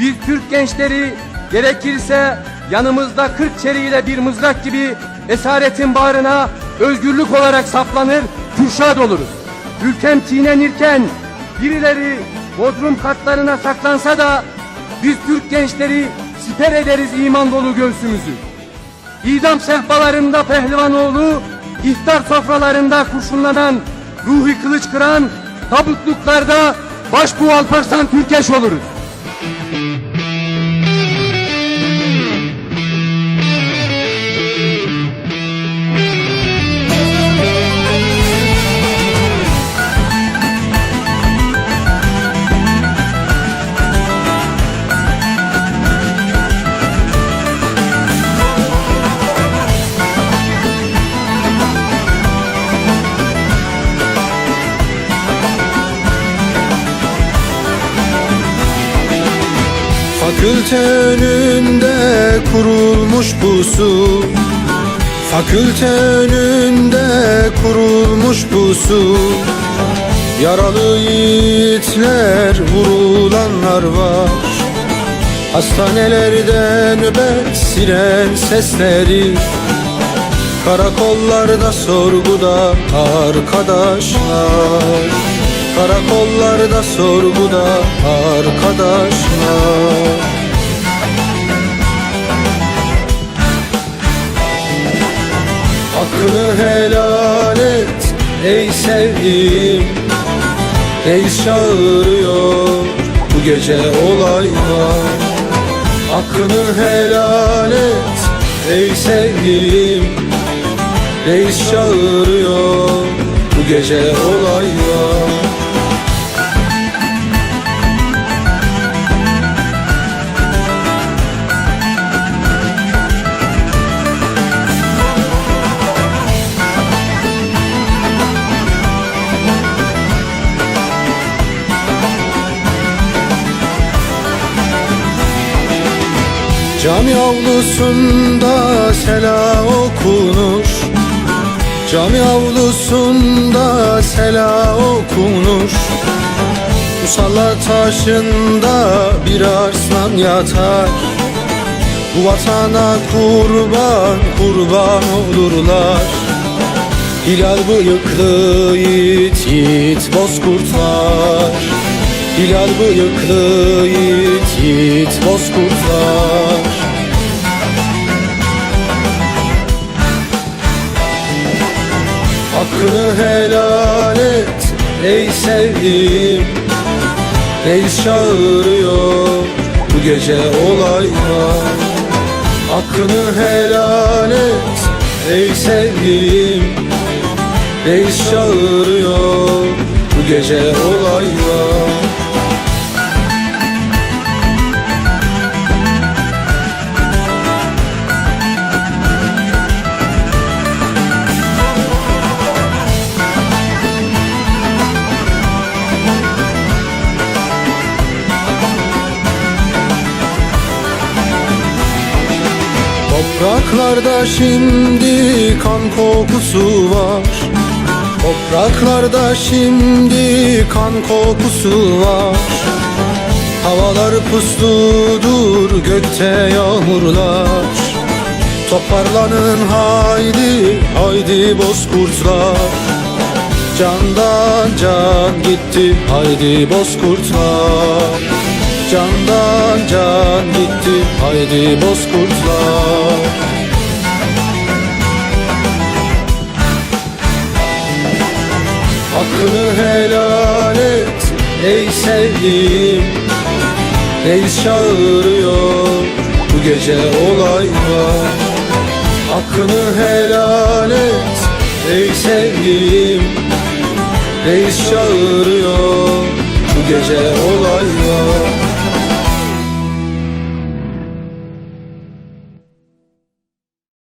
Biz Türk gençleri gerekirse yanımızda kırk çeliğiyle bir mızrak gibi esaretin bağrına özgürlük olarak saplanır, kürşat oluruz. Ülkem çiğnenirken birileri bodrum katlarına saklansa da biz Türk gençleri siper ederiz iman dolu göğsümüzü. İdam sehpalarında pehlivanoğlu, iftar sofralarında kurşunlanan, ruhi kılıç kıran, tabutluklarda başbuğ Alparslan Türkeş oluruz. Fakülte önünde kurulmuş pusu Fakülte önünde kurulmuş pusu Yaralı yiğitler vurulanlar var. Hastanelerde nöbet siren sesleri. Karakollarda sorguda arkadaşlar Karakollarda sorguda arkadaşlar. Hakkını helal et ey sevdiğim. Reis çağırıyor bu gece olay var. Helal et ey sevdiğim. Reis çağırıyor bu gece olay Cami avlusunda sela okunur. Cami avlusunda sela okunur. Musalla taşında bir arslan yatar. Bu vatana kurban kurban olurlar. Hilal bıyıklı yiğit yiğit bozkurtlar Hilal bıyıklı yiğit yiğit bozkurtlar Hakkını helal et ey sevdiğim. Reis çağırıyor bu gece olay var Hakkını helal et ey sevdiğim. Reis çağırıyor bu gece olay Topraklarda şimdi kan kokusu var. Topraklarda şimdi kan kokusu var. Havalar pusludur gökte yağmurlar. Toparlanın haydi haydi bozkurtlar Candan can gitti haydi bozkurtlar Candan can gitti haydi bozkurtlar Hakkını helal et ey sevdiğim. Reis çağırıyor bu gece olay var. Hakkını helal et ey sevdiğim. Reis çağırıyor bu gece olay